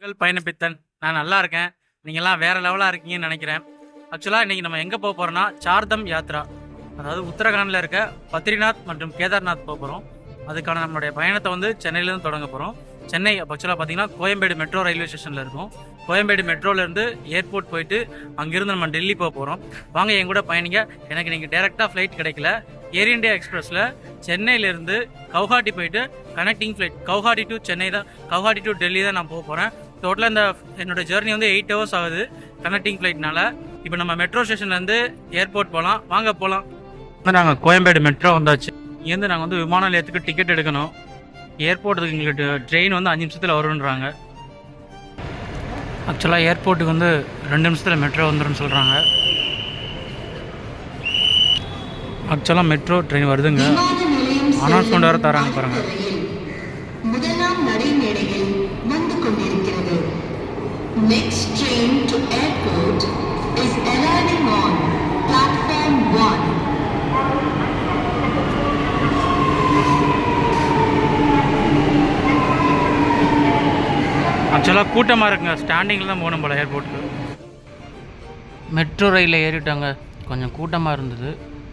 உங்கள் பயணப்பித்தன். நான் நல்லா இருக்கேன். நீங்கள்லாம் வேற லெவலாக இருக்கீங்கன்னு நினைக்கிறேன். ஆக்சுவலாக இன்றைக்கி நம்ம எங்கே போக போகிறோம்னா சார்தம் யாத்ரா. அதாவது உத்தரகாண்டில் இருக்க பத்ரிநாத் மற்றும் கேதார்நாத் போக போகிறோம் அதுக்கான நம்மளுடைய பயணத்தை வந்து சென்னையிலேருந்து தொடங்க போகிறோம் சென்னை ஆக்சுவலாக பார்த்தீங்கன்னா கோயம்பேடு மெட்ரோ ரயில்வே ஸ்டேஷனில் இருக்கும். கோயம்பேடு மெட்ரோலேருந்து ஏர்போர்ட் போயிட்டு அங்கேருந்து நம்ம டெல்லி போக போகிறோம் வாங்க என் கூட பயணிங்க. எனக்கு நீங்கள் டேரெக்டாக ஃப்ளைட் கிடைக்கல. ஏர் இண்டியா எக்ஸ்பிரஸில் சென்னையிலேருந்து கவுஹாட்டி போயிட்டு connecting flight Guwahati to Chennai தான். கவுஹாட்டி டு டெல்லி தான் நான் போக போகிறேன் டோட்டலாக இந்த என்னோட ஜேர்னி வந்து எயிட் ஹவர்ஸ் ஆகுது கனெக்டிங் ஃப்ளைட்னால இப்போ நம்ம மெட்ரோ ஸ்டேஷன்லேருந்து ஏர்போர்ட் போகலாம் வாங்க போகலாம் வந்து நாங்கள் கோயம்பேடு மெட்ரோ வந்தாச்சு. இங்கேருந்து நாங்கள் வந்து விமான நிலையத்துக்கு டிக்கெட் எடுக்கணும். ஏர்போர்ட்டுக்கு எங்களுக்கு ட்ரெயின் வந்து அஞ்சு நிமிஷத்தில் வரும்ன்றாங்க. ஆக்சுவலாக ஏர்போர்ட்டுக்கு வந்து ரெண்டு நிமிஷத்தில் மெட்ரோ வந்துடும் சொல்கிறாங்க ஆக்சுவலாக மெட்ரோ ட்ரெயின் வருதுங்க. அனௌன்ஸ்மெண்ட் வர தராங்க பாருங்க. Next train to airport is arriving on platform 1 ஆக்சுவலாக கூட்டமாக இருக்குங்க. ஸ்டாண்டிங்கில் தான் போகணும் போல ஏர்போர்ட்டுக்கு மெட்ரோ ரயிலில் ஏறிட்டாங்க. கொஞ்சம் கூட்டமாக இருந்தது.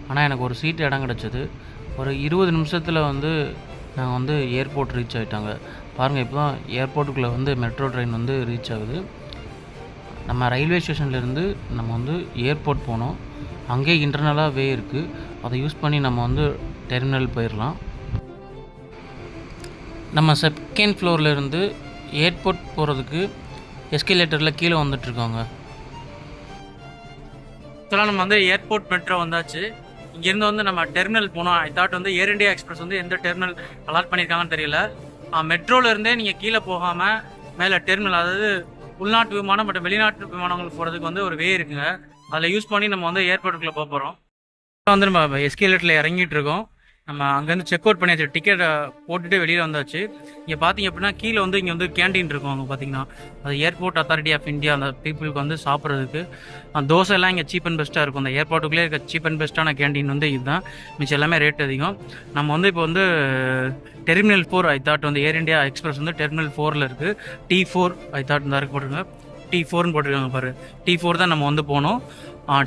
ஆனால் எனக்கு ஒரு சீட் இடம் கிடச்சிது. ஒரு இருபது நிமிஷத்தில் வந்து நாங்கள் வந்து ஏர்போர்ட் ரீச் ஆகிட்டாங்க பாருங்கள் இப்போ தான் ஏர்போர்ட்டுக்குள்ளே வந்து மெட்ரோ ட்ரெயின் வந்து ரீச் ஆகுது. நம்ம ரயில்வே ஸ்டேஷன்லேருந்து நம்ம வந்து ஏர்போர்ட் போனோம். அங்கேயே இன்டர்னலாக வே இருக்குது அதை யூஸ் பண்ணி நம்ம வந்து டெர்மினல் போயிடலாம் நம்ம செகண்ட் ஃப்ளோர்லேருந்து ஏர்போர்ட் போகிறதுக்கு எஸ்கலேட்டரில் கீழே வந்துட்டுருக்கோங்க ஆக்சுவலாக நம்ம வந்து ஏர்போர்ட் மெட்ரோ வந்தாச்சு. இங்கேருந்து வந்து நம்ம டெர்மினல் போனோம். ஐ தாட் வந்து ஏர் இந்தியா எக்ஸ்பிரஸ் வந்து எந்த டெர்மினல் அலாட் பண்ணியிருக்காங்கன்னு தெரியல. மெட்ரோல நீங்கள் கீழே போகாமல் மேலே டெர்மினல் அதாவது உள்நாட்டு விமானம் மற்றும் வெளிநாட்டு விமானங்கள் போகிறதுக்கு வந்து ஒரு வே இருக்குங்க. அதில் யூஸ் பண்ணி நம்ம வந்து ஏர்போர்ட்டுக்குள்ளே போக போகிறோம் வந்து நம்ம எஸ்கேலேட்டில் இறங்கிட்டு இருக்கோம். நம்ம அங்கேருந்து செக் அவுட் பண்ணியாச்சு. டிக்கெட்டை போட்டுட்டு வெளியில் வந்தாச்சு. இங்கே பார்த்தீங்க அப்படின்னா கீழே வந்து இங்கே வந்து கேண்டீன் இருக்கும் அங்கே பார்த்தீங்கன்னா. அது ஏர்போர்ட் அத்தாரிட்டி ஆஃப் இந்தியா அந்த பீப்புளுக்கு வந்து சாப்பிட்றதுக்கு. தோசை எல்லாம் இங்கே சீப் அண்ட் பெஸ்ட்டாக இருக்கும். அந்த ஏர்போர்ட்டுக்குள்ளே இருக்க சீப் அண்ட் பெஸ்ட்டான கேண்டீன் வந்து இதுதான். மிச்சம் எல்லாமே ரேட் அதிகம். நம்ம வந்து இப்போ வந்து டெர்மினல் ஃபோர் ஐ தாட் வந்து ஏர் இண்டியா எக்ஸ்பிரஸ் வந்து டெர்மினல் ஃபோரில் இருக்குது டி ஃபோர் ஐ தாட் இந்த இருக்கு போட்டிருங்க டி ஃபோர்னு போட்டிருக்காங்க பாரு. டி ஃபோர் தான் நம்ம வந்து போனோம்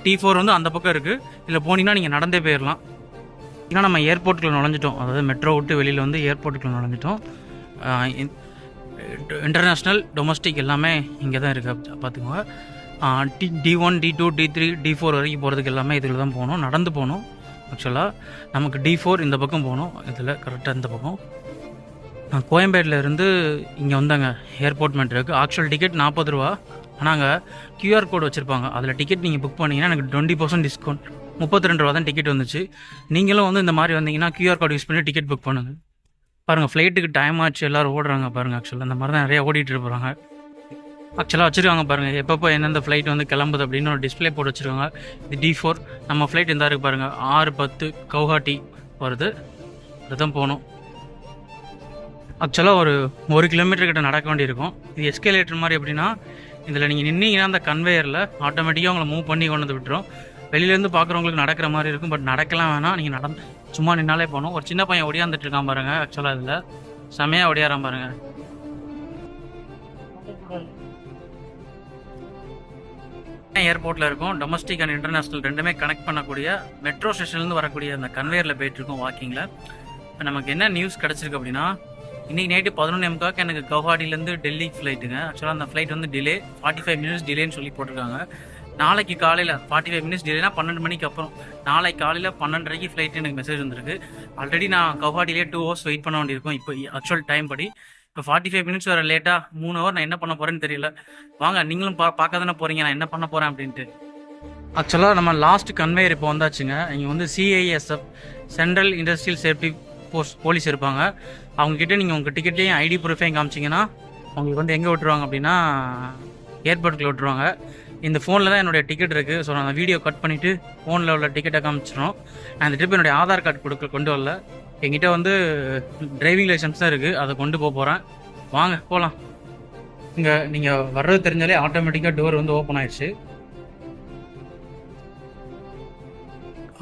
டி ஃபோர் வந்து அந்த பக்கம் இருக்குது இதில் போனீங்கன்னா நீங்கள் நடந்தே போயிடலாம் ஏன்னா நம்ம ஏர்போர்ட்டுக்குள்ள நுழைஞ்சிட்டோம். அதாவது மெட்ரோ விட்டு வெளியில் வந்து ஏர்போர்ட்டுக்குள்ள நுழைஞ்சிட்டோம். இன்டர்நேஷ்னல் டொமஸ்டிக் எல்லாமே இங்கே தான் இருக்குது பார்த்துக்கோங்க T T one T two T three T four வரைக்கும் போகிறதுக்கு எல்லாமே இதில் தான் போகணும். நடந்து போகணும் ஆக்சுவலாக நமக்கு டி ஃபோர் இந்த பக்கம் போகணும். இதில் கரெக்டாக இந்த பக்கம். நான் கோயம்பேட்டில் இருந்து இங்கே வந்தாங்க. ஏர்போர்ட் மெட்ரோக்கு. ஆக்சுவல் டிக்கெட் நாற்பது ரூபா. ஆனால் அங்கே கியூஆர் கோட் வச்சுருப்பாங்க. அதில் டிக்கெட் நீங்கள் புக் பண்ணிங்கன்னா எனக்கு டுவெண்ட்டி பர்சன்ட் டிஸ்கவுண்ட் முப்பத்தி ரெண்டு ரூபா தான் டிக்கெட் வந்துச்சு. நீங்களும் வந்து இந்த மாதிரி வந்தீங்கன்னா கியூஆர் கோட் யூஸ் பண்ணி டிக்கெட் புக் பண்ணுங்கள் பாருங்கள் ஃப்ளைட்டுக்கு டைம் ஆச்சு எல்லோரும் ஓடுறாங்க பாருங்கள் ஆக்சுவலாக இந்த மாதிரி தான் நிறையா ஓடிட்டு போகிறாங்க ஆக்சுவலாக வச்சுருக்காங்க பாருங்கள் எப்பப்போ எந்தெந்த ஃப்ளைட் வந்து கிளம்புது அப்படின்னு ஒரு டிஸ்ப்ளே போட்டு வச்சுருக்காங்க. இது டி ஃபோர் நம்ம ஃப்ளைட் இந்த இருக்குது பாருங்கள் ஆறு பத்து கவுஹாட்டி வருது. அதுதான் போகணும் ஆக்சுவலாக ஒரு ஒரு கிலோமீட்டர் கிட்ட நடக்க வேண்டியிருக்கும். இது எஸ்கலேட்டர் மாதிரி எப்படின்னா இதில் நீங்கள் நின்னீங்கன்னா அந்த கன்வேயரில் ஆட்டோமேட்டிக்காக உங்களை மூவ் பண்ணி கொண்டு வந்து விட்டுரும். வெளியிலேருந்து பார்க்குறவங்களுக்கு நடக்கிற மாதிரி இருக்கும். பட் நடக்கலாம் வேணாம். நீங்கள் நடந்து சும்மா நின்னாலே போகணும் ஒரு சின்ன பையன் ஒடியாந்துட்டு இருக்கான் பாருங்க. ஆக்சுவலாக இதில். செமையாக ஒடியாரான் பாருங்க. ஏர்போர்ட்டில் இருக்கும். டொமஸ்டிக் அண்ட் இன்டர்நேஷ்னல் ரெண்டுமே கனெக்ட் பண்ணக்கூடிய மெட்ரோ ஸ்டேஷன்லேருந்து வரக்கூடிய அந்த கன்வேயரில் போயிட்டுருக்கோம் வாக்கிங்கில் இப்போ நமக்கு என்ன நியூஸ் கிடச்சிருக்கு அப்படின்னா இன்றைக்கி நைட்டு பதினொன்று எம்காக்கு எனக்கு கவுஹாட்டிலேருந்து டெல்லி ஃப்ளைட்டுங்க ஆக்சுவலாக அந்த ஃப்ளைட் வந்து டிலே ஃபார்ட்டி ஃபைவ் மினிட்ஸ் டிலேன்னு சொல்லி போட்டிருக்காங்க. நாளைக்கு காலையில் ஃபார்ட்டி ஃபைவ் மினிட்ஸ் டிலேனா பன்னெண்டு மணிக்கு அப்புறம். நாளைக்கு காலையில் பன்னெண்டரைக்கு ஃப்ளைட் எனக்கு மெசேஜ் வந்திருக்கு. ஆல்ரெடி நான் கவுஹாட்டிலே டூ ஹவர்ஸ் வெயிட் பண்ண வேண்டியிருக்கும். இப்போ ஆக்சுவல் டைம் படி. இப்போ ஃபார்ட்டி ஃபைவ் மினிட்ஸ் வர லேட்டாக மூணு ஹவர் நான் என்ன பண்ண போகிறேன்னு தெரியல. வாங்க நீங்களும் பா பார்க்க தானே போகிறீங்க நான் என்ன பண்ண போகிறேன் அப்படின்ட்டு. ஆக்சுவலாக நம்ம லாஸ்ட் கன்வேயர் இப்போ வந்தாச்சுங்க. இங்கே வந்து CISF central industrial safety post police இருப்பாங்க. அவங்கக்கிட்ட நீங்கள் உங்கள் டிக்கெட்டையும் ஐடி ப்ரூஃபையும் காமிச்சிங்கன்னா உங்களுக்கு வந்து எங்கே விட்டுருவாங்க அப்படின்னா ஏர்போர்ட்டில் விட்டுருவாங்க. இந்த ஃபோனில் தான் என்னுடைய டிக்கெட் இருக்குது ஸோ நான் வீடியோ கட் பண்ணிவிட்டு ஃபோனில் உள்ள டிக்கெட்டை காமிச்சிடும் அந்த ட்ரிப் என்னுடைய ஆதார் கார்டு கொடுக்க கொண்டு வரல. எங்கிட்ட வந்து டிரைவிங் லைசன்ஸ் தான் இருக்குது அதை கொண்டு போக போகிறேன் வாங்க போகலாம் இங்கே நீங்கள் வர்றது தெரிஞ்சாலே ஆட்டோமேட்டிக்காக டோர் வந்து ஓப்பன் ஆயிடுச்சு.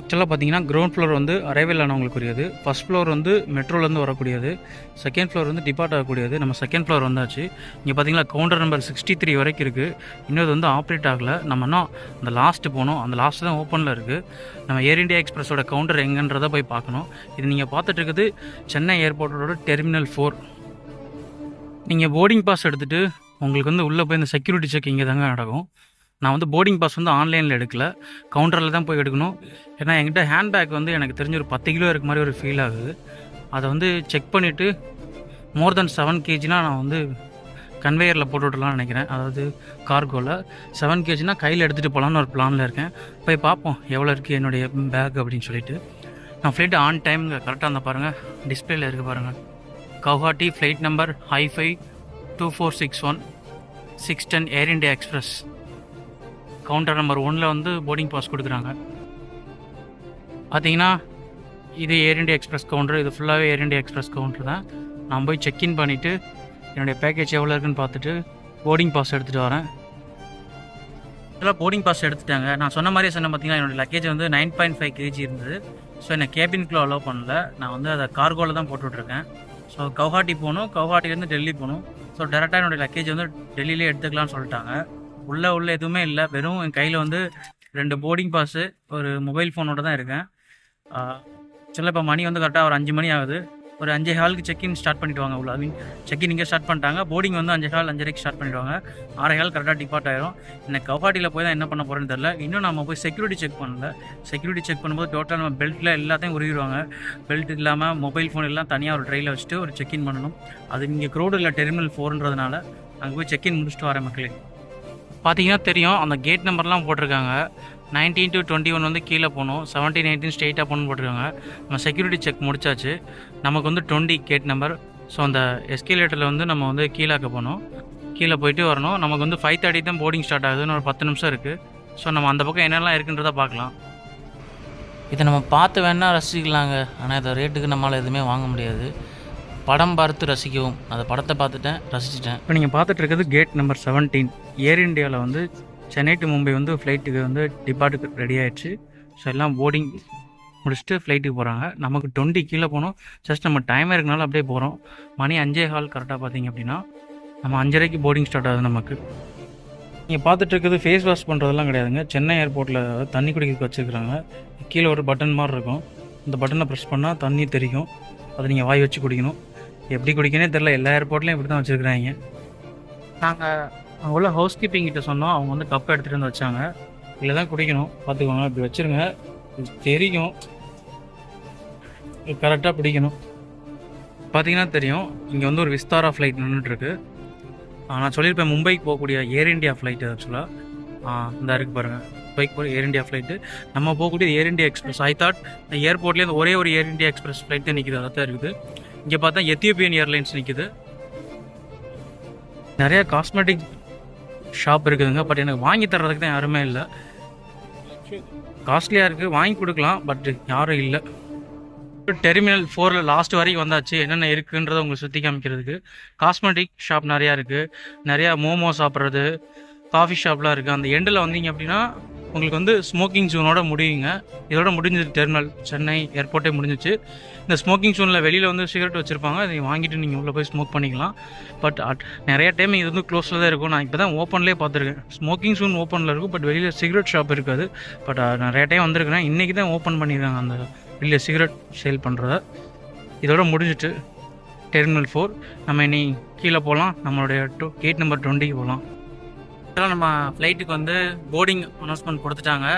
ஆக்சுவலாக பார்த்தீங்கன்னா கிரவுண்ட் ஃப்ளோர் வந்து அரைவல் ஆனவங்களுக்குரியது. ஃபர்ஸ்ட் ஃப்ளோர் வந்து மெட்ரோலேருந்து வரக்கூடியது. செகண்ட் ஃப்ளோர் வந்து டிபார்ட் ஆகக்கூடியது. நம்ம செகண்ட் ஃப்ளோர் வந்தாச்சு. இங்கே பார்த்தீங்கன்னா கவுண்டர் நம்பர் சிக்ஸ்டி த்ரீ வரைக்கும் இருக்குது இன்னொரு வந்து ஆப்ரேட் ஆகலை. நம்ம இன்னும் அந்த லாஸ்ட்டு போகணும் அந்த லாஸ்ட்டு தான் ஓப்பனில் இருக்குது நம்ம ஏர் இந்தியா எக்ஸ்பிரஸோட கவுண்டர் எங்கன்றதை போய் பார்க்கணும். இது நீங்கள் பார்த்துட்டு இருக்குது சென்னை ஏர்போர்ட்டோட டெர்மினல் ஃபோர் நீங்கள் போர்டிங் பாஸ் எடுத்துகிட்டு உங்களுக்கு வந்து உள்ளே போய் இந்த செக்யூரிட்டி செக் இங்கே தாங்க நடக்கும். நான் வந்து போர்டிங் பாஸ் வந்து ஆன்லைனில் எடுக்கல. கவுண்டரில் தான் போய் எடுக்கணும். ஏன்னா என்கிட்ட ஹேண்ட்பேக் வந்து எனக்கு தெரிஞ்ச ஒரு பத்து கிலோ இருக்க மாதிரி ஒரு ஃபீல் ஆகுது. அதை வந்து செக் பண்ணிவிட்டு மோர் தென் செவன் கேஜினா நான் வந்து கன்வேயரில் போட்டுவிடலாம்னு நினைக்கிறேன். அதாவது கார்கோவில் செவன் கேஜினா கையில் எடுத்துகிட்டு போகலான்னு ஒரு பிளானில் இருக்கேன். போய் பார்ப்போம் எவ்வளோ இருக்குது என்னுடைய பேக் அப்படின்னு சொல்லிட்டு. நான் ஃப்ளைட் ஆன் டைம் கரெக்டாக இருந்தால் பாருங்கள் டிஸ்பிளேல இருக்குது பாருங்கள் Guwahati flight number high five two four six one six ten Air India express counter number ஒன்ல வந்து போர்டிங் பாஸ் கொடுக்குறாங்க. பார்த்தீங்கன்னா இது ஏர் இண்டியா எக்ஸ்பிரஸ் கவுண்டர் இது ஃபுல்லாகவே ஏர் இண்டியா எக்ஸ்பிரஸ் கவுண்டர் தான். நான் போய் செக்இன் பண்ணிவிட்டு என்னுடைய பேக்கேஜ் எவ்வளோ இருக்குன்னு பார்த்துட்டு போர்டிங் பாஸ் எடுத்துகிட்டு வரேன். இதெல்லாம் போர்டிங் பாஸ் எடுத்துட்டாங்க. நான் சொன்ன மாதிரியே சொன்ன பார்த்தீங்கன்னா என்னோடய லக்கேஜ் வந்து நைன் பாயிண்ட் ஃபைவ் கேஜி இருந்தது. ஸோ என்னை கேபின்குள்ளே அலோவ் பண்ணல. நான் வந்து அதை கார்கோவில் தான் போட்டுட்ருக்கேன் ஸோ கவுஹாட்டி போகணும். கவுஹாட்டிலேருந்து டெல்லி போகணும். ஸோ டேரெக்டாக என்னுடைய லக்கேஜ் வந்து டெல்லியிலே எடுத்துக்கலாம்னு சொல்லிட்டாங்க. உள்ளே உள்ள எதுவுமே இல்லை. வெறும் என் கையில் வந்து ரெண்டு போர்டிங் பாஸு ஒரு மொபைல் ஃபோனோட தான் இருக்கேன். சில இப்போ மணி வந்து கரெக்டாக ஒரு அஞ்சு மணி ஆகுது. ஒரு அஞ்சே ஹாலுக்கு செக்இன் ஸ்டார்ட் பண்ணிவிடுவாங்க உள்ள. ஐ மீன் செக்இன் இங்கே ஸ்டார்ட் பண்ணிட்டாங்க. போர்டிங் வந்து அஞ்சு ஹால் அஞ்சரைக்கு ஸ்டார்ட் பண்ணிடுவாங்க. ஆறரை ஹால் கரெக்டாக டிபார்ட் ஆயிரும். எனக்கு கவுஹாட்டியில் போய் தான் என்ன பண்ண போகிறேன்னு தெரில இன்னும் நம்ம போய் செக்யூரிட்டி செக் பண்ணல. செக்யூரிட்டி செக் பண்ணும்போது டோட்டல் நம்ம பெல்ட்டில் எல்லாத்தையும் உருவிடுவாங்க பெல்ட் இல்லாமல் மொபைல் ஃபோன் எல்லாம் தனியாக ஒரு ட்ரெயிலில் வச்சுட்டு ஒரு செக்இன் பண்ணணும். அது இங்கே க்ரோடு இல்லை டெர்மினல் ஃபோர்ன்றதுனால அங்கே போய் செக்இன் முடிச்சுட்டு வரேன் மக்களே. பார்த்தீங்கன்னா தெரியும் அந்த கேட் நம்பர்லாம் போட்டிருக்காங்க. நைன்டீன் டு டுவெண்ட்டி ஒன் வந்து கீழே போகணும். செவன்டீன் எயிட்டீன் ஸ்ட்ரெயிட்டாக போகணும்னு போட்டிருக்காங்க. நம்ம செக்யூரிட்டி செக் முடிச்சாச்சு. நமக்கு வந்து டுவெண்ட்டி கேட் நம்பர் ஸோ அந்த எஸ்கேலேட்டரில் வந்து நம்ம வந்து கீழாக்க போகணும். கீழே போயிட்டு வரணும். நமக்கு வந்து ஃபைவ் தேர்ட்டி தான் போர்டிங் ஸ்டார்ட் ஆகுதுன்னு ஒரு பத்து நிமிஷம் இருக்குது ஸோ நம்ம அந்த பக்கம் என்னெல்லாம் இருக்குன்றதை பார்க்கலாம். இதை நம்ம பார்த்து வேணால் ரசிக்கலாங்க. ஆனால் இதை ரேட்டுக்கு நம்மளால் எதுவுமே வாங்க முடியாது. படம் பார்த்து ரசிக்கவும். அந்த படத்தை பார்த்துட்டேன் ரசிச்சிட்டேன். இப்போ நீங்கள் பார்த்துட்டு இருக்கிறது கேட் நம்பர் செவன்டீன் ஏர் இந்தியாவில் வந்து சென்னை டு மும்பை வந்து ஃப்ளைட்டுக்கு வந்து டிபார்ட்டுக்கு ரெடி ஆயிடுச்சு. ஸோ எல்லாம் போர்டிங் முடிச்சுட்டு ஃப்ளைட்டுக்கு போகிறாங்க நமக்கு டுவெண்ட்டி கீழே போகணும். ஜஸ்ட் நம்ம டைம் இருக்கனால அப்படியே போகிறோம் மணி அஞ்சே ஹால் கரெக்டாக பார்த்தீங்க அப்படின்னா நம்ம அஞ்சரைக்கு போர்டிங் ஸ்டார்ட் ஆகுது நமக்கு. நீங்கள் பார்த்துட்டு ஃபேஸ் வாஷ் பண்ணுறதெல்லாம் கிடையாதுங்க. சென்னை ஏர்போர்ட்டில் தண்ணி குடிக்கிறதுக்கு வச்சுருக்குறாங்க. கீழே ஒரு பட்டன் மாதிரி இருக்கும். அந்த பட்டனை ப்ரெஸ் பண்ணால் தண்ணி தெரியும். அதை நீங்கள் வாய் வச்சு குடிக்கணும். எப்படி குடிக்கனே தெரில எல்லா ஏர்போர்ட்லேயும் இப்படி தான் வச்சுருக்குறாங்க. நாங்கள் அங்கே உள்ள ஹவுஸ் கீப்பிங் கிட்ட சொன்னோம். அவங்க வந்து கப்பை எடுத்துகிட்டு வந்து வச்சாங்க. இதில் தான் குடிக்கணும். பார்த்துக்கோங்க இப்படி வச்சுருங்க. தெரியும். கரெக்டாக பிடிக்கணும். பார்த்தீங்கன்னா தெரியும். இங்கே வந்து ஒரு விஸ்தாரா ஃப்ளைட் நின்றுட்டுருக்கு நான் சொல்லியிருப்பேன். மும்பைக்கு போகக்கூடிய ஏர் இந்தியா ஃப்ளைட்டு ஆக்சுவலாக இந்த இருக்கு பாருங்கள் மும்பைக்கு போகிற ஏர் இந்தியா ஃப்ளைட்டு நம்ம போகக்கூடிய Air India express I thought இந்த ஏர்போர்ட்லேருந்து ஒரே ஒரு ஏர் இண்டியா எக்ஸ்பிரஸ் ஃப்ளைட்டு நிற்கிது அதான் இருக்குது. இங்கே பார்த்தா எத்தியோப்பியன் ஏர்லைன்ஸ் நிற்கிது நிறையா காஸ்மெட்டிக் ஷாப் இருக்குதுங்க பட் எனக்கு வாங்கி தர்றதுக்கு தான் யாருமே இல்லை. காஸ்ட்லியாக இருக்குது வாங்கி கொடுக்கலாம் பட் யாரும் இல்லை. டெர்மினல் ஃபோரில் லாஸ்ட் வரைக்கும் வந்தாச்சு என்னென்ன இருக்குன்றதை உங்களுக்கு சுற்றி காமிக்கிறதுக்கு. காஸ்மெட்டிக் ஷாப் நிறையா இருக்குது நிறையா மோமோ சாப்பிட்றது காஃபி ஷாப்லாம் இருக்குது அந்த எண்டில் வந்தீங்க அப்படின்னா உங்களுக்கு வந்து ஸ்மோக்கிங் ஜோனோட முடியுங்க. இதோட முடிஞ்சது டெர்மினல் சென்னை ஏர்போர்ட்டே முடிஞ்சிச்சு. இந்த ஸ்மோக்கிங் ஜோனில் வெளியில் வந்து சிகரெட் வச்சுருப்பாங்க. அதை வாங்கிட்டு நீங்கள் உள்ளே போய் ஸ்மோக் பண்ணிக்கலாம். பட் அட் நிறைய டைம் இது வந்து க்ளோஸில் தான் இருக்கும். நான் இப்போ தான் ஓப்பன்லேயே பார்த்துருக்கேன். ஸ்மோக்கிங் ஜோன் ஓப்பனில் இருக்கும். பட் வெளியில் சிகரெட் ஷாப் இருக்காது. பட் நிறைய டைம் வந்திருக்கிறேன் இன்றைக்கி தான் ஓப்பன் பண்ணியிருக்காங்க அந்த வெளியில் சிகரெட் சேல் பண்ணுறத இதோட முடிஞ்சிட்டு. டெர்மினல் ஃபோர் நம்ம இனி கீழே போகலாம் நம்மளுடைய டூ கேட் நம்பர் டுவெண்ட்டிக்கு போகலாம் ஆக்சுவலாக நம்ம ஃப்ளைட்டுக்கு வந்து போர்டிங் அனௌன்ஸ்மெண்ட் கொடுத்துட்டாங்க.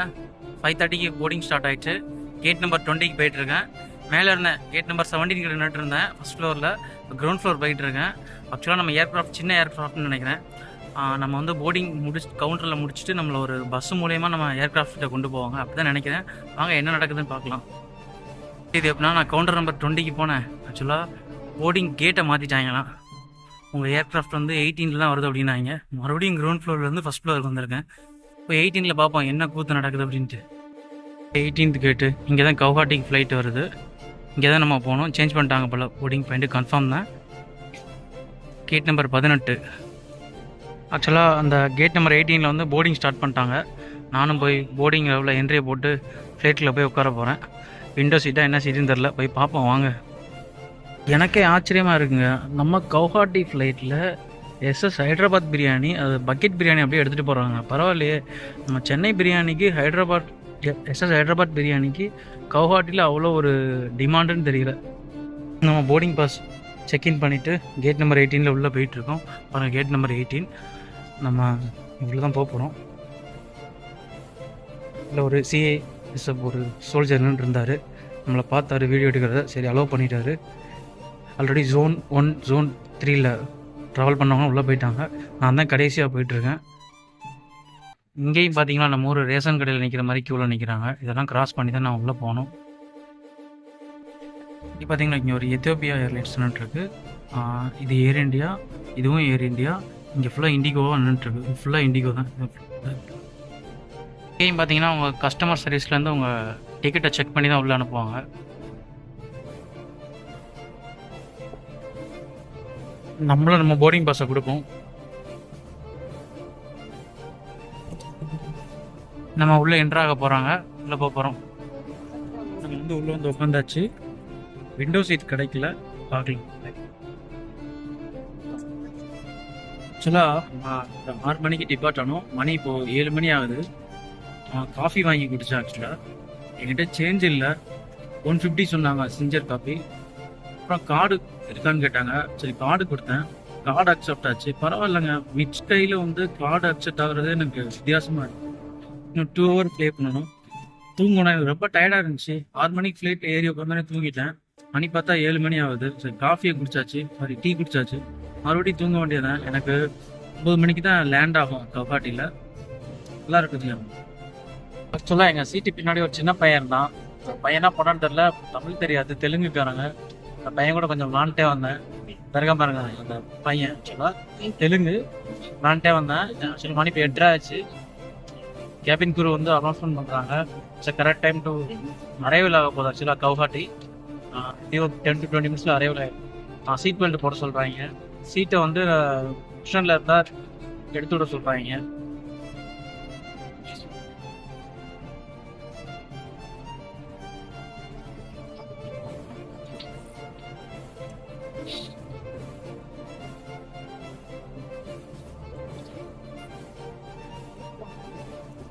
ஃபைவ் தேர்ட்டிக்கு போர்டிங் ஸ்டார்ட் ஆகிடுச்சு கேட் நம்பர் டுவெண்ட்டிக்கு போயிட்டுருக்கேன். மேலே இருந்தேன் கேட் நம்பர் செவன்டீன் கிட்ட நின்றுட்டு இருந்தேன். ஃபஸ்ட் ஃப்ளோரில் கிரவுண்ட் ஃப்ளோர் போயிட்டு இருக்கேன் ஆக்சுவலாக நம்ம ஏர்க்ராஃப்ட் சின்ன ஏர்க்ராஃப்ட்னு நினைக்கிறேன். நம்ம வந்து போர்டிங் முடிச்சு கவுண்டரில் முடிச்சுட்டு நம்மளை ஒரு பஸ் மூலயமா நம்ம ஏர்க்ராஃப்ட்டை கொண்டு போவாங்க. அப்படி தான் நினைக்கிறேன். வாங்க என்ன நடக்குதுன்னு பார்க்கலாம். இது எப்படின்னா நான் கவுண்டர் நம்பர் டுவெண்ட்டிக்கு போனேன். ஆக்சுவலாக போர்டிங் கேட்டை மாற்றிட்டாங்களாம் உங்கள் ஏர்க்ராஃப்ட் வந்து எயிட்டீனில் தான் வருது அப்படின்னாங்க. மறுபடியும் கிரவுண்ட் ஃப்ளோர்லேருந்து ஃபஸ்ட் ஃப்ளோருக்கு வந்திருக்கேன். இப்போ எயிட்டீனில் பார்ப்போம் என்ன கூத்து நடக்குது அப்படின்ட்டு. எயிட்டீன்த் கேட்டு இங்கே தான் கவுஹாட்டிக்கு ஃப்ளைட் வருது. இங்கே தான் நம்ம போகணும். சேஞ்ச் பண்ணிட்டாங்க போல் போர்டிங் பாயிண்ட்டு கன்ஃபார்ம் தான். கேட் நம்பர் பதினெட்டு. ஆக்சுவலாக அந்த கேட் நம்பர் எயிட்டீனில் வந்து போர்டிங் ஸ்டார்ட் பண்ணிட்டாங்க. நானும் போய் போர்டிங் லெவலில் என்ட்ரியை போட்டு ஃப்ளைட்டில் போய் உட்கார போகிறேன் விண்டோ சீட்டாக என்ன சீட்டுன்னு தெரில போய் பார்ப்போம் வாங்க. எனக்கே ஆச்சரியமாக இருக்குங்க. நம்ம கவுஹாட்டி ஃப்ளைட்டில் எஸ்எஸ் ஹைதராபாத் பிரியாணி அது பக்கெட் பிரியாணி அப்படியே எடுத்துகிட்டு போகிறாங்க பரவாயில்லையே. நம்ம சென்னை பிரியாணிக்கு ஹைதராபாத் எஸ்எஸ் ஹைதராபாத் பிரியாணிக்கு கவுஹாட்டியில் அவ்வளோ ஒரு டிமாண்டுன்னு தெரியல. நம்ம போர்டிங் பாஸ் செக்இன் பண்ணிவிட்டு கேட் நம்பர் எயிட்டீனில் உள்ளே போயிட்டுருக்கோம். பாருங்கள் கேட் நம்பர் எயிட்டீன் நம்ம இவ்வளோ தான் போக போகிறோம் இல்லை ஒரு சிஏ எஸ்எஃப் ஒரு சோல்ஜர்னு இருந்தார். நம்மளை பார்த்தாரு வீடியோ எடுக்கிறத சரி அலோவ் பண்ணிட்டாரு. ஆல்ரெடி ஜோன் ஒன் ஜோன் த்ரீயில் ட்ராவல் பண்ணவங்க உள்ளே போயிட்டாங்க. நான் தான் கடைசியாக போயிட்டுருக்கேன். இங்கேயும் பார்த்தீங்கன்னா நம்ம ஊர் ரேஷன் கடையில் நிற்கிற மாதிரி க்யூவில் நிற்கிறாங்க இதெல்லாம் கிராஸ் பண்ணி தான் நான் உள்ளே போகணும். இப்போ பார்த்தீங்கன்னா இங்கே ஒரு எத்தியோப்பியா ஏர்லைன்ஸ் நின்றுருக்கு இது ஏர் இந்தியா இதுவும் ஏர் இந்தியா இங்கே ஃபுல்லாக இண்டிகோவாக நின்றுட்டுருக்கு ஃபுல்லாக இண்டிகோ தான். இங்கேயும் பார்த்தீங்கன்னா உங்கள் கஸ்டமர் சர்வீஸ்லேருந்து உங்கள் டிக்கெட்டை செக் பண்ணி தான் உள்ளே அனுப்புவாங்க. நம்மளும் நம்ம போர்டிங் பாஸை கொடுப்போம் நம்ம உள்ளே என்ட்ராக போகிறாங்க உள்ளே போக போகிறோம் நம்ம வந்து உள்ளே வந்து உட்காந்தாச்சு விண்டோ சீட் கிடைக்கல. பார்க்கலாம். ஆக்சுவலாக ஆறு மணிக்கு டிபார்ட் ஆனோம். மணி இப்போது ஏழு மணி ஆகுது. காஃபி வாங்கி குடித்தேன் ஆக்சுவலாக என்கிட்ட சேஞ்ச் இல்லை. ஒன் ஃபிஃப்டி சொன்னாங்க சிஞ்சர் காஃபி அப்புறம் கார்டு இருக்கான்னு கேட்டாங்க. சரி கார்டு கொடுத்தேன். கார்டு அக்செப்ட் ஆச்சு. பரவாயில்லைங்க. மிச் கையில் வந்து கார்டு அக்செப்ட் ஆகுறதே எனக்கு வித்தியாசமாக இருக்கு. இன்னும் டூ ஹவர் ப்ளே பண்ணணும். தூங்கணும். எனக்கு ரொம்ப டயர்டாக இருந்துச்சு. ஆறு மணிக்கு ஃப்ளைட் ஏறி உட்காந்தோடனே தூங்கிட்டேன். மணி பார்த்தா ஏழு மணி ஆகுது. சரி காஃபியை குடிச்சாச்சு. சாரி டீ குடிச்சாச்சு. மறுபடியும் தூங்க வேண்டியதான் எனக்கு ஒம்பது மணிக்கு தான் லேண்ட் ஆகும் கபாட்டியில் நல்லா இருக்குது ஆக்சுவலாக எங்கள் சீட்டு பின்னாடி ஒரு சின்ன பையன் இருந்தான். பையனா போனான்னு தெரில தமிழ் தெரியாது. தெலுங்குக்காரங்க. அந்த பையன் கூட கொஞ்சம் விளாண்டே வந்தேன். பெருக பாருங்க அந்த பையன் ஆக்சுவலாக தெலுங்கு. விளாண்டே வந்தேன். ஆக்சுவலி மணி இப்போ எட்ரா ஆச்சு. கேபின் குரு வந்து அனௌன்ஸ்மெண்ட் பண்ணுறாங்க it's correct time to arrival ஆக போகுது ஆக்சுவலாக கவுஹாட்டி. டென் டு டுவெண்ட்டி மினிட்ஸில் அரைவில் ஆகிடும் சீட் பெல்ட் போட சொல்கிறாங்க சீட்டை வந்து குஷனில் இருந்தால் எடுத்து விட சொல்கிறாங்க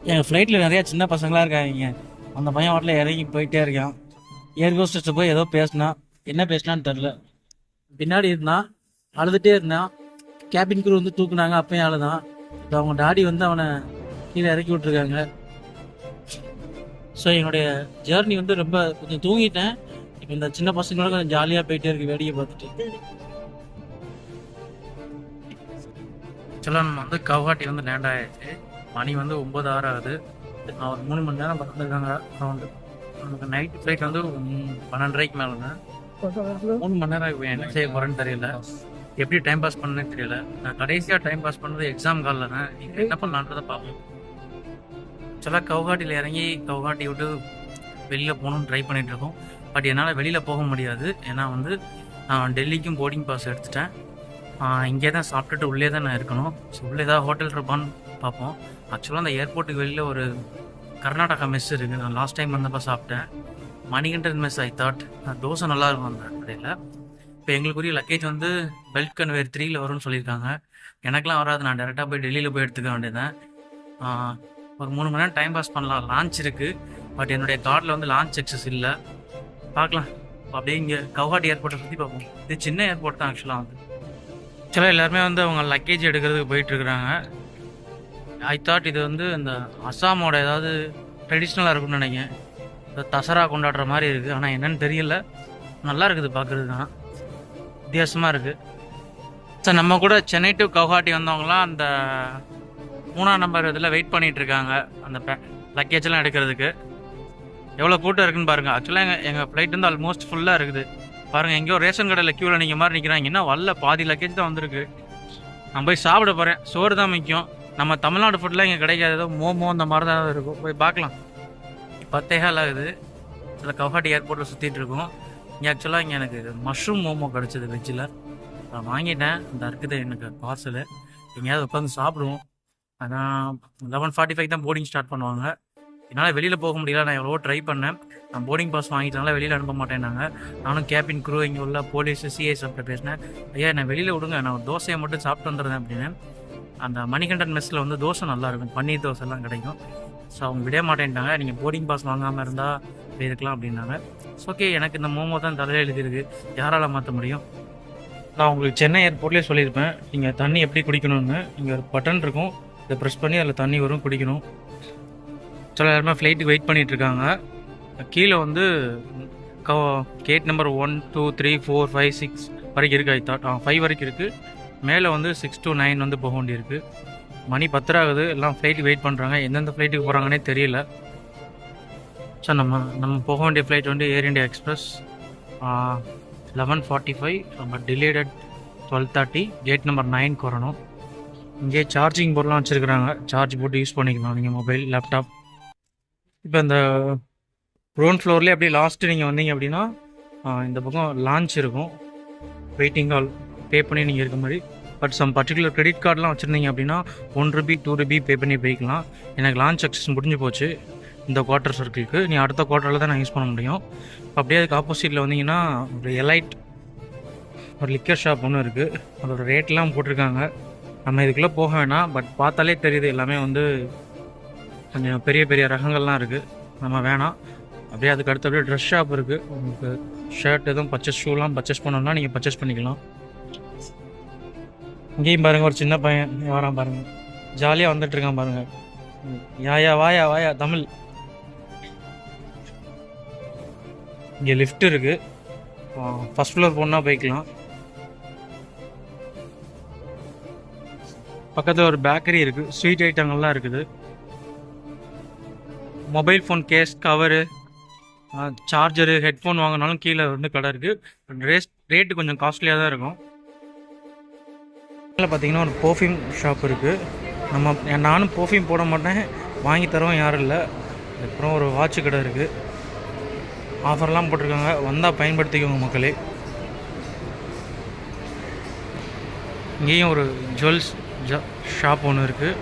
எங்கள் ஃப்ளைட்டில் நிறையா சின்ன பசங்களாம் இருக்காங்க. அந்த பையன் வாட்டில் இறங்கி போயிட்டே இருக்கான். ஏர் ஹோஸ்டர்ஸ் போய் ஏதோ பேசினா என்ன பேசினான்னு தெரில பின்னாடி இருந்தான் அழுதுகிட்டே இருந்தான். கேபின் குரூ வந்து தூக்குனாங்க அப்பயும் அழுதான். இப்போ அவங்க டாடி வந்து அவனை கீழே இறக்கி விட்ருக்காங்க ஸோ என்னுடைய ஜேர்னி வந்து ரொம்ப கொஞ்சம் தூங்கிட்டேன். இந்த சின்ன பசங்களோட கொஞ்சம் ஜாலியாக போயிட்டே இருக்கு வேடிக்கை பார்த்துட்டு. ஆக்சுவலாக நம்ம வந்து கவுஹாட்டி வந்து லேண்ட் ஆயிடுச்சு மணி வந்து ஒம்பது ஆறு ஆகுது. நான் ஒரு மூணு மணி நேரம் பறந்துருக்காங்க அரௌண்டு நமக்கு நைட் ஃப்ளைட் வந்து பன்னெண்டரைக்கு மேலேங்க. மூணு மணி நேரம் இப்போ என்ன செய்ய போகிறேன்னு தெரியல. எப்படி டைம் பாஸ் பண்ணேன்னு தெரியல. நான் கடைசியாக டைம் பாஸ் பண்ணது எக்ஸாம் காலில் தான். நீங்கள் என்ன பண்ணலான்றதை பார்ப்போம். ஆக்சுவலாக கவுஹாட்டியில் இறங்கி கவுஹாட்டி விட்டு வெளியில் போகணும்னு ட்ரை பண்ணிட்டு இருக்கோம். பட் என்னால் வெளியில் போக முடியாது. ஏன்னா வந்து நான் டெல்லிக்கும் போர்டிங் பாஸ் எடுத்துட்டேன். இங்கே தான் சாப்பிட்டுட்டு உள்ளே தான் நான் இருக்கணும். ஸோ உள்ளே ஏதாவது ஹோட்டல் இருப்பான்னு பார்ப்போம். ஆக்சுவலாக அந்த ஏர்போர்ட்டுக்கு வெளியில் ஒரு கர்நாடகா மெஸ் இருக்குது நான் லாஸ்ட் டைம் வந்தப்போ சாப்பிட்டேன். Manikandan mess I thought dosa நல்லா இருக்கும் அந்த கடையில். இப்போ எங்களுக்குரிய லக்கேஜ் வந்து பெல்ட் கன்வேர் த்ரீயில் வரும்னு சொல்லியிருக்காங்க. எனக்கெலாம் வராது. நான் டேரெக்டாக போய் டெல்லியில் போய் எடுத்துக்க வேண்டியதான் ஒரு மூணு மணி நேரம் டைம் பாஸ் பண்ணலாம். லான்ச் இருக்குது பட் என்னுடைய கார்டில் வந்து லான்ச் எக்ஸஸ் இல்லை. பார்க்கலாம். அப்படியே இங்கே கவுஹாட்டி ஏர்போர்ட்டை சுற்றி பார்ப்போம். இது சின்ன ஏர்போர்ட் தான் ஆக்சுவலாக வந்து. ஆக்சுவலாக எல்லாருமே வந்து அவங்க லக்கேஜ் எடுக்கிறதுக்கு போயிட்டுருக்குறாங்க ஐ தாட் இது வந்து இந்த அஸ்ஸாமோட ஏதாவது ட்ரெடிஷ்னலாக இருக்கும்னு நினைக்கிறேன். இந்த தசரா கொண்டாடுற மாதிரி இருக்குது ஆனால் என்னன்னு தெரியல. நல்லா இருக்குது பார்க்குறதுக்கு. ஆனால் வித்தியாசமாக இருக்குது சார் நம்ம கூட சென்னை டு கவுஹாட்டி வந்தவங்களாம் அந்த மூணாம் நம்பர் இதில் வெயிட் பண்ணிகிட்ருக்காங்க இருக்காங்க. அந்த லக்கேஜெல்லாம் எடுக்கிறதுக்கு. எவ்வளோ கூட்டம் இருக்குன்னு பாருங்கள் ஆக்சுவலாக எங்கள் எங்கள் ஃப்ளைட் வந்து ஆல்மோஸ்ட் ஃபுல்லாக இருக்குது. பாருங்கள் எங்கேயோ ரேஷன் கடையில் க்யூவில் நீங்கள் மாதிரி நிற்கிறாங்க என்ன வரல பாதி லக்கேஜ் தான் வந்திருக்கு. நான் போய் சாப்பிட போகிறேன் சோறு தான் முக்கியம். நம்ம தமிழ்நாடு ஃபுட்டில் இங்கே கிடைக்காது. ஏதோ மோமோ அந்த மாதிரி தான் இருக்கும். போய் பார்க்கலாம். பத்தே கால் ஆகுது. சில கவுஹாட்டி ஏர்போர்ட்டில் சுற்றிட்டு இருக்கோம். இங்கே ஆக்சுவலாக இங்கே எனக்கு மஷ்ரூம் மோமோ கிடச்சிது வெஜ்ஜில் நான் வாங்கிட்டேன். இந்த இருக்குது எனக்கு பார்சலு எங்கேயாவது உட்காந்து சாப்பிடுவோம். ஆனால் லெவன் ஃபார்ட்டி ஃபைவ் தான் போர்டிங் ஸ்டார்ட் பண்ணுவாங்க. என்னால் வெளியில் போக முடியல. நான் எவ்வளோ ட்ரை பண்ணேன். நான் போர்டிங் பாஸ் வாங்கிட்டனால வெளியில் அனுப்ப மாட்டேன்னாங்க. நானும் கேபின் குரூ இங்கே உள்ள போலீஸ் சிஐஸ் அப்படி பேசினேன். ஐயா நான் வெளியில் விடுங்க. நான் ஒரு தோசையை மட்டும் சாப்பிட்டு வந்துடுறேன் அப்படின்னு. அந்த மணிகண்டன் மெஸ்ஸில் வந்து தோசை நல்லா இருக்கும். பன்னீர் தோசை எல்லாம் கிடைக்கும். ஸோ அவங்க விட மாட்டேன்ட்டாங்க. நீங்கள் போர்டிங் பாஸ் வாங்காமல் இருந்தால் போயிருக்கலாம் அப்படின்னாங்க. அப்படின்னாங்க ஓகே எனக்கு இந்த மோமோ தான் தலையில் எழுதியிருக்கு. யாரால் மாற்ற முடியும்? நான் உங்களுக்கு சென்னை ஏர்போர்ட்லேயே சொல்லியிருப்பேன். நீங்கள் தண்ணி எப்படி குடிக்கணும்னு. இங்கே ஒரு பட்டன் இருக்கும். இதை ப்ரெஸ் பண்ணி அதில் தண்ணி வரும் குடிக்கணும். ஆக்சுவலாக எல்லாருமே ஃப்ளைட்டுக்கு வெயிட் பண்ணிட்டு இருக்காங்க கீழே வந்து gate number one two three four five six வரைக்கும் இருக்குது ஐ தாட் ஃபைவ் வரைக்கும் இருக்குது மேலே வந்து சிக்ஸ் டூ நைன் வந்து போக வேண்டியிருக்கு. மணி பத்தரை ஆகுது. எல்லாம் ஃப்ளைட்டுக்கு வெயிட் பண்ணுறாங்க எந்தெந்த ஃப்ளைட்டுக்கு போகிறாங்கன்னே தெரியல. ஸோ நம்ம நம்ம போக வேண்டிய ஃப்ளைட் வந்து Air India Express. Eleven forty five. நம்ம delayed at twelve thirty. Gate number nine வரணும். இங்கே சார்ஜிங் போர்ட்லாம் வச்சுருக்குறாங்க. சார்ஜ் போட்டு யூஸ் பண்ணிக்கலாம். நீங்கள் மொபைல் லேப்டாப். இப்போ இந்த க்ரௌண்ட் ஃப்ளோர்லேயே அப்படியே லாஸ்ட்டு நீங்கள் வந்தீங்க அப்படின்னா இந்த பக்கம் லான்ச் இருக்கும். வெயிட்டிங் ஹால் பே பண்ணி நீங்கள் இருக்க மாதிரி. பட் சம் பர்டிகுலர் கிரெடிட் கார்டெலாம் வச்சுருந்தீங்க அப்படின்னா one rupee two rupee pay பண்ணி போய்க்கலாம். எனக்கு லான்ச் அக்சஸ் முடிஞ்சு போச்சு. இந்த குவார்ட்டர் சர்க்கிளுக்கு நீ அடுத்த குவார்ட்டரில் தான் நான் யூஸ் பண்ண முடியும். அப்படியே அதுக்கு ஆப்போசிட்டில் வந்தீங்கன்னா ஒரு எலைட் ஒரு லிக்கர் ஷாப் ஒன்று இருக்குது அதோட ரேட்லாம் போட்டிருக்காங்க. நம்ம இதுக்குள்ளே போக வேணாம். பட் பார்த்தாலே தெரியுது எல்லாமே வந்து கொஞ்சம் பெரிய பெரிய ரகங்கள்லாம் இருக்குது நம்ம வேணாம். அப்படியே அதுக்கு அடுத்து அப்படியே ட்ரெஸ் ஷாப் இருக்குது உங்களுக்கு ஷர்ட் எதுவும் பர்ச்சேஸ் ஷூலாம் பர்ச்சேஸ் பண்ணணும்னா நீங்கள் பர்ச்சேஸ் பண்ணிக்கலாம். இங்கேயும் பாருங்கள் ஒரு சின்ன பையன். வரான் பாருங்கள் ஜாலியாக வந்துட்டுருக்கான் பாருங்கள் யாயா வாயா வாயா தமிழ். இங்கே லிஃப்ட் இருக்குது ஃபஸ்ட் ஃப்ளோர் போனால் போய்க்கலாம். பக்கத்தில் ஒரு பேக்கரி இருக்குது ஸ்வீட் ஐட்டங்கள்லாம் இருக்குது. Mobile phone case cover charger headphone வாங்கினாலும் கீழே வந்து கடை இருக்குது ரேஸ் ரேட்டு கொஞ்சம் காஸ்ட்லியாக தான் இருக்கும். அதில் பார்த்தீங்கன்னா ஒரு பர்ஃப்யூம் ஷாப் இருக்குது நம்ம நானும் பர்ஃப்யூம் போட மாட்டேன். வாங்கி தரவும் யாரும் இல்லை. அப்புறம் ஒரு வாட்ச் கடை இருக்குது ஆஃபர்லாம் போட்டிருக்காங்க. வந்தால் பயன்படுத்திக்கோங்க மக்களே. இங்கேயும் ஒரு ஜுவல்ஸ் ஷாப் ஒன்று இருக்குது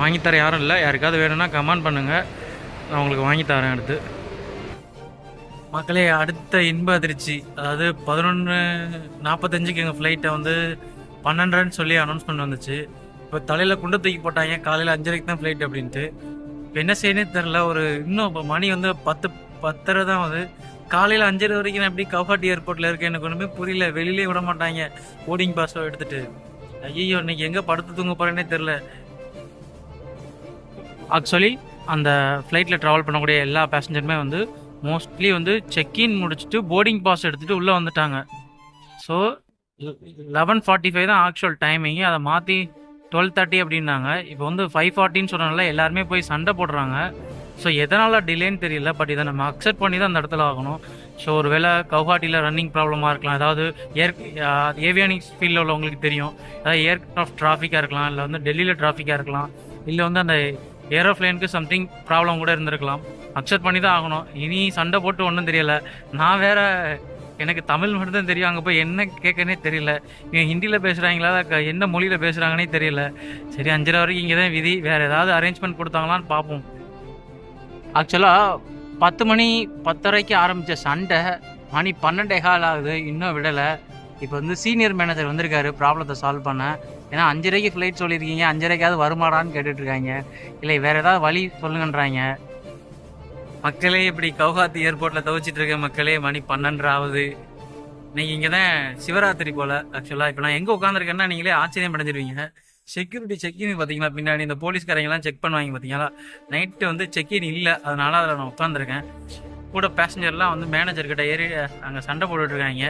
வாங்கித்தர யாரும் இல்லை. யாருக்காவது வேணும்னா கமெண்ட் பண்ணுங்கள் நான் உங்களுக்கு வாங்கி தரேன் அடுத்து. மக்களே அடுத்த இன்ப அதிர்ச்சி. அதாவது பதினொன்று நாற்பத்தஞ்சுக்கு எங்கள் ஃப்ளைட்டை வந்து பன்னெண்டரைன்னு சொல்லி அனௌன்ஸ்மெண்ட் வந்துச்சு. இப்போ தலையில் குண்டை தூக்கி போட்டாங்க காலையில் அஞ்சரைக்கு தான் ஃப்ளைட் அப்படின்ட்டு. இப்போ என்ன செய்யணும்னு தெரில ஒரு இன்னும் இப்போ மணி வந்து பத்து பத்தரை தான் வந்து காலையில் அஞ்சரை வரைக்கும் நான் எப்படி கவுஹாட்டி ஏர்போர்ட்டில் இருக்கேன் எனக்கு ஒன்றுமே புரியல. வெளியிலே விட மாட்டாங்க போர்டிங் பாஸோ எடுத்துகிட்டு ஐயோ இன்னைக்கு எங்கே படுத்து தூங்க போகிறேன்னே தெரில ஆக்சுவலி அந்த ஃப்ளைட்டில் ட்ராவல் பண்ணக்கூடிய எல்லா பேசஞ்சருமே வந்து மோஸ்ட்லி வந்து செக்இன் முடிச்சுட்டு போர்டிங் பாஸ் எடுத்துகிட்டு உள்ளே வந்துட்டாங்க. ஸோ லெவன் ஃபார்ட்டி ஃபைவ் தான் ஆக்சுவல் டைமிங் அதை மாற்றி டுவெல் தேர்ட்டி அப்படின்னாங்க. இப்போ வந்து ஃபைவ் ஃபார்ட்டின்னு சொன்னனால எல்லாருமே போய் சண்டை போடுறாங்க. ஸோ எதனால் டிலேன்னு தெரியல. பட் இதை நம்ம அக்செப்ட் பண்ணி தான் அந்த இடத்துல ஆகணும். ஸோ ஒரு வேளை கவுஹாட்டியில் ரன்னிங் ப்ராப்ளமாக இருக்கலாம் அதாவது ஏர் ஏவியானிக்ஸ் ஃபீல்டில் உள்ளவங்களுக்கு தெரியும். அதாவது ஏர்க்ராஃப்ட் டிராஃபிக்காக இருக்கலாம். இல்லை வந்து டெல்லியில் டிராஃபிக்காக இருக்கலாம். இல்லை வந்து அந்த ஏரோஃப்ளைனுக்கு சம்திங் ப்ராப்ளம் கூட இருந்திருக்கலாம். அக்செப்ட் பண்ணி தான் ஆகணும். இனி சண்டை போட்டு ஒன்றும் தெரியல. நான் வேற எனக்கு தமிழ் மட்டும்தான் தெரியும். அங்கே போய் என்ன கேட்கனே தெரியல. இவங்க ஹிந்தியில் பேசுகிறாங்களா என்ன மொழியில் பேசுகிறாங்கன்னே தெரியல. சரி அஞ்சரை வரைக்கும் இங்கே தான் விதி. வேறு ஏதாவது அரேஞ்ச்மெண்ட் கொடுத்தாங்களான்னு பார்ப்போம். ஆக்சுவலாக பத்து மணி பத்தரைக்கு ஆரம்பித்த சண்டை மணி பன்னெண்டே கால் ஆகுது. இன்னும் விடலை. இப்போ வந்து சீனியர் மேனேஜர் வந்திருக்காரு ப்ராப்ளத்தை சால்வ் பண்ண. ஏன்னா அஞ்சரைக்கு ஃப்ளைட் சொல்லியிருக்கீங்க அஞ்சரைக்காவது வருமாடான்னு கேட்டுட்ருக்காங்க. இல்லை வேறு ஏதாவது வழி சொல்லுங்கன்றாங்க. மக்களே இப்படி கவுஹாத்தி ஏர்போர்ட்டில் துவச்சிட்டு இருக்க மக்களே மணி பன்னெண்டாவது. ஆகுது இன்னைக்கு இங்கே தான் சிவராத்திரி போல் ஆக்சுவலாக இப்போ நான் எங்கே உட்காந்துருக்கேன்னா நீங்களே ஆச்சரியம் அடைஞ்சிருவீங்க. செக்யூரிட்டி செக்கிங் பார்த்தீங்களா பின்னாடி இந்த போலீஸ்காரங்கெல்லாம் செக் பண்ணுவாங்க பார்த்தீங்களா? நைட்டு வந்து செக்கின் இல்லை அதனால அதில் நான் உட்காந்துருக்கேன் கூட பேசஞ்சர்லாம் வந்து மேனேஜர்கிட்ட ஏறி அங்கே சண்டை போட்டுட்ருக்காங்க.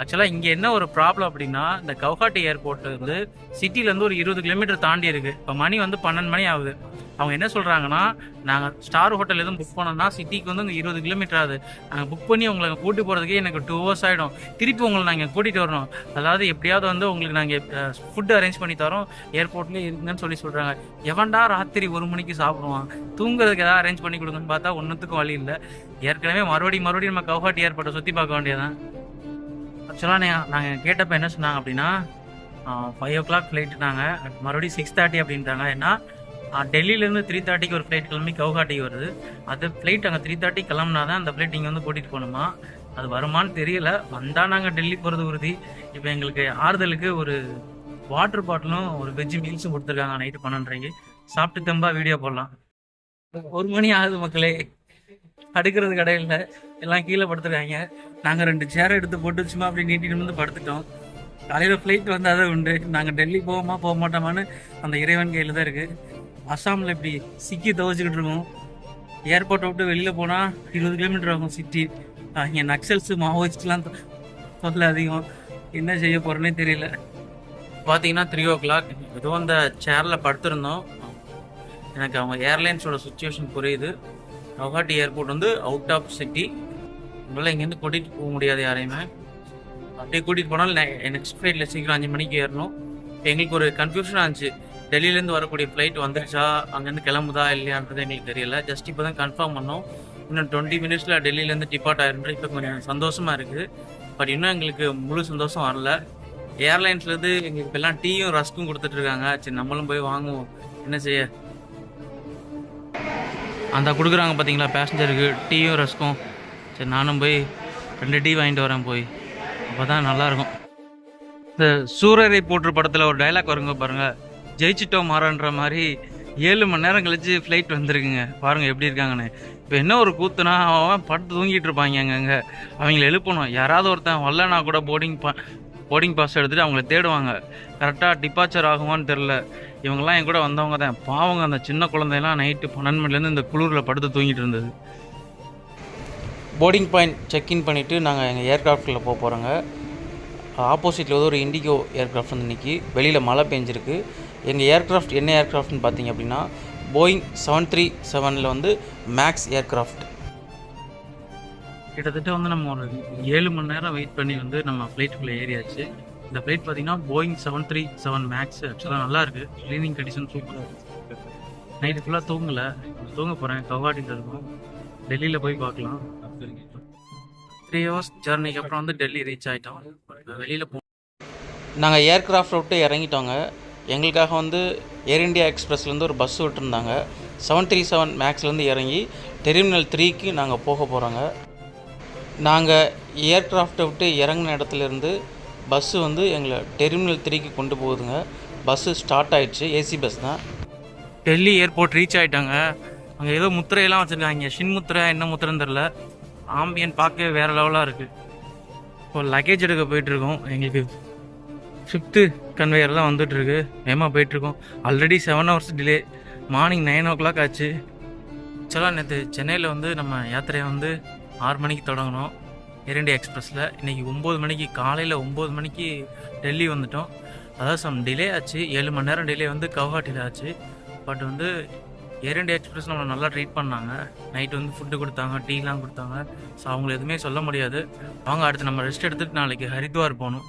ஆக்சுவலாக இங்கே என்ன ஒரு ப்ராப்ளம் அப்படின்னா இந்த கவுஹாட்டி ஏர்போர்ட் வந்து சிட்டிலேருந்து ஒரு இருபது கிலோமீட்டர் தாண்டி இருக்குது இப்போ மணி வந்து பன்னெண்டு மணி ஆகுது. அவங்க என்ன சொல்கிறாங்கன்னா நாங்கள் ஸ்டார் ஹோட்டல் எதுவும் புக் பண்ணோம்னா சிட்டிக்கு வந்து இங்கே இருபது கிலோமீட்டர் ஆகுது. நாங்கள் புக் பண்ணி உங்களை கூட்டி போகிறதுக்கே எனக்கு டூ ஹவர்ஸ் ஆகிடும் திருப்பி உங்களை நாங்கள் கூட்டிகிட்டு வரணும். அதாவது எப்படியாவது வந்து உங்களுக்கு நாங்கள் ஃபுட்டு அரேஞ்ச் பண்ணி தரோம். ஏர்போர்ட்லேயே இருங்கன்னு சொல்லி சொல்கிறாங்க எவன்டா ராத்திரி ஒரு மணிக்கு சாப்பிடுவான்? தூங்குறதுக்கு ஏதாவது அரேஞ்ச் பண்ணி கொடுங்கன்னு பார்த்தா ஒன்றுத்துக்கும் வழி இல்லை. ஏற்கனவே மறுபடியும் மறுபடியும் நம்ம கவுஹாட்டி ஏர்போர்ட்டை சுற்றி பார்க்க வேண்டியதான் ஆக்சுவலாக நாங்கள் கேட்டப்போ என்ன சொன்னாங்க அப்படின்னா ஃபைவ் ஓ கிளாக் ஃப்ளைட்டுனாங்க மறுபடியும் சிக்ஸ் தேர்ட்டி அப்படின்ட்டாங்க. ஏன்னா டெல்லியிலேருந்து த்ரீ தேர்ட்டிக்கு ஒரு ஃப்ளைட் கிளம்பி கவுகாட்டிக்கு வருது. அது ஃப்ளைட் அங்கே த்ரீ தேர்ட்டி கிளம்புனா தான் அந்த ஃப்ளைட் இங்கே வந்து கூட்டிகிட்டு போகணுமா? அது வருமான்னு தெரியல. வந்தால் நாங்கள் டெல்லி போகிறது உறுதி. இப்போ எங்களுக்கு ஆறுதலுக்கு ஒரு வாட்டர் பாட்டிலும் ஒரு வெஜ் மீல்ஸும் கொடுத்துருக்காங்க. நைட்டு பன்னெண்டரைக்கு. சாப்பிட்டு தெம்பா வீடியோ போடலாம். ஒரு மணி ஆகுது மக்களே. அடுக்கிறது கடையில் எல்லாம் கீழே படுத்துருக்காங்க. நாங்கள் ரெண்டு சேரை எடுத்து போட்டு சும்மா அப்படி நீட்டிட்டு வந்து படுத்துட்டோம். காலையில் ஃப்ளைட் வந்தால் தான் உண்டு. நாங்கள் டெல்லி போவோமா போக மாட்டோமான்னு அந்த இறைவன் கையில் தான் இருக்குது அஸ்ஸாமில் இப்படி சிக்கி துவச்சிக்கிட்டு இருக்கோம். ஏர்போர்ட்டை விட்டு வெளியில் போனால் இருபது கிலோமீட்டர் ஆகும் சிட்டி இங்கே நக்சல்ஸு மாவோயிஸ்ட்லாம் தொல்லை அதிகம். என்ன செய்ய போகிறேன்னே தெரியல. பார்த்தீங்கன்னா த்ரீ ஓ கிளாக் ஏதோ அந்த சேரில் படுத்திருந்தோம். எனக்கு அவங்க ஏர்லைன்ஸோட சுச்சுவேஷன் புரியுது. கவுஹாட்டி ஏர்போர்ட் வந்து அவுட் ஆஃப் சிட்டி உங்களால் இங்கேருந்து கூட்டிகிட்டு போக முடியாது யாரையுமே. அப்படியே கூட்டிகிட்டு போனாலும் நெக்ஸ்ட் ஃப்ளைட்டில் சீக்கிரம் அஞ்சு மணிக்கு ஏறணும். எங்களுக்கு ஒரு கன்ஃபியூஷன் இருந்துச்சு. டெல்லியிலேருந்து வரக்கூடிய ஃப்ளைட் வந்துருச்சா? அங்கேருந்து கிளம்புதா? இல்லையான்றது எங்களுக்கு தெரியல. ஜஸ்ட் இப்போ தான் கன்ஃபார்ம் பண்ணோம். இன்னும் டுவெண்ட்டி மினிட்ஸில் டெல்லியிலேருந்து டிபார்ட் ஆயிருந்து இப்போ கொஞ்சம் சந்தோஷமாக இருக்குது. பட் இன்னும் எங்களுக்கு முழு சந்தோஷம் வரல. ஏர்லைன்ஸ்லேருந்து எங்களுக்கு எல்லாம் டீயும் ரஸ்க்கும் கொடுத்துட்ருக்காங்க சரி நம்மளும் போய் வாங்குவோம். என்ன செய்ய? அந்த கொடுக்குறாங்க பார்த்தீங்களா பேசஞ்சருக்கு டீயும் ரஸ்க்கும். சரி நானும் போய் ரெண்டு டீ வாங்கிட்டு வரேன் போய். அப்போ தான் நல்லாயிருக்கும். இந்த சூரரை போற்று படத்தில் ஒரு டைலாக் வருங்க பாருங்கள் ஜெயிச்சிட்டோம் மாறன்ற மாதிரி ஏழு மணி நேரம் கழித்து ஃப்ளைட் வந்திருக்குங்க. பாருங்க எப்படி இருக்காங்கன்னு. இப்போ என்ன ஒரு கூத்துனா அவன் படுத்து தூங்கிட்டு இருப்பாங்க அங்கங்க அவங்கள எழுப்பணும். யாராவது ஒருத்தன் வரலனா கூட போர்டிங் பா போர்டிங் பாஸ் எடுத்துகிட்டு அவங்கள தேடுவாங்க. கரெக்டாக டிபார்ச்சர் ஆகுமான்னு தெரில இவங்கெல்லாம் என் கூட வந்தவங்க தான். பாவங்க அந்த சின்ன குழந்தையெல்லாம் நைட்டு பன்னெண்டு மணிலேருந்து இந்த குளிரில் படுத்து தூங்கிட்டு இருந்தது. போர்டிங் பாயிண்ட் செக்இன் பண்ணிவிட்டு நாங்கள் எங்கள் ஏர்க்ராஃப்டில் போக போகிறோங்க ஆப்போசிட்டில் வந்து ஒரு இண்டிகோ ஏர்க்ராஃப்ட் வந்து நிற்கி வெளியில் மழை பெஞ்சிருக்கு. எங்கள் ஏர்க்ராஃப்ட் என்ன ஏர்க்ராஃப்ட்னு பார்த்தீங்க அப்படின்னா போயிங் செவன் த்ரீ செவனில் வந்து மேக்ஸ் ஏர்க்ராஃப்ட் கிட்டத்தட்ட வந்து நம்ம ஒரு ஏழு மணி நேரம் வெயிட் பண்ணி வந்து நம்ம ஃப்ளைட்டுக்குள்ளே ஏறியாச்சு. இந்த பிளேட் பார்த்தீங்கன்னா Boeing seven three seven max ஆக்சுவலாக நல்லா இருக்கு க்ளீனிங் கண்டிஷன் சூப்பராக இருக்கு. நைட்டு ஃபுல்லாக தூங்கலை. தூங்க போகிறேன் கவுஹாட்டியில் இருக்கும். டெல்லியில் போய் பார்க்கலாம் த்ரீ ஹவர்ஸ் ஜேர்னிக்கு அப்புறம் வந்து டெல்லி ரீச் ஆகிட்டோம் வெளியில் போ நாங்கள் ஏர்க்ராஃப்ட் விட்டு இறங்கிட்டோங்க. எங்களுக்காக வந்து ஏர் இந்தியா எக்ஸ்பிரஸ்லேருந்து ஒரு பஸ் விட்டுருந்தாங்க. செவன் த்ரீ செவன் மேக்ஸ்லேருந்து இறங்கி டெர்மினல் த்ரீக்கு நாங்கள் போக போகிறோங்க நாங்கள் ஏர்க்ராஃப்டை விட்டு இறங்கின இடத்துலேருந்து பஸ்ஸு வந்து எங்களை டெர்மினல் த்ரீக்கு கொண்டு போகுதுங்க. பஸ்ஸு ஸ்டார்ட் ஆயிடுச்சு. ஏசி பஸ் தான். டெல்லி ஏர்போர்ட் ரீச் ஆகிட்டாங்க அங்கே ஏதோ முத்திரையெல்லாம் வச்சுருக்காங்க. ஷின் முத்திரை என்ன முத்திரைன்னு தெரில ஆம்பியன் பார்க்கவே வேறு லெவலாக இருக்குது இப்போ லக்கேஜ் எடுக்க போயிட்டுருக்கோம். எங்களுக்கு ஃபிஃப்த்து கன்வேயர் தான் வந்துட்டுருக்கு. வேகமாக போயிட்டுருக்கோம். Already seven hours delay morning nine o'clock ஆச்சு ஆக்சுவலாக நேற்று சென்னையில் வந்து நம்ம யாத்திரையை வந்து ஆறு மணிக்கு தொடங்கினோம். ஏர் இண்டியா எக்ஸ்பிரஸில். இன்றைக்கி ஒம்பது மணிக்கு காலையில் ஒம்பது மணிக்கு டெல்லி வந்துட்டோம். அதாவது சம் டிலே ஆச்சு. ஏழு மணி நேரம் டிலே வந்து கவுஹாட்டியில் ஆச்சு. பட் வந்து ஏர் இண்டியா எக்ஸ்பிரஸ் நம்மளை நல்லா ட்ரீட் பண்ணாங்க. நைட் வந்து ஃபுட்டு கொடுத்தாங்க டீலாம் கொடுத்தாங்க. ஸோ அவங்கள எதுவுமே சொல்ல முடியாது. வாங்க அடுத்து நம்ம ரெஸ்ட் எடுத்துகிட்டு நாளைக்கு ஹரித்வார் போகணும்.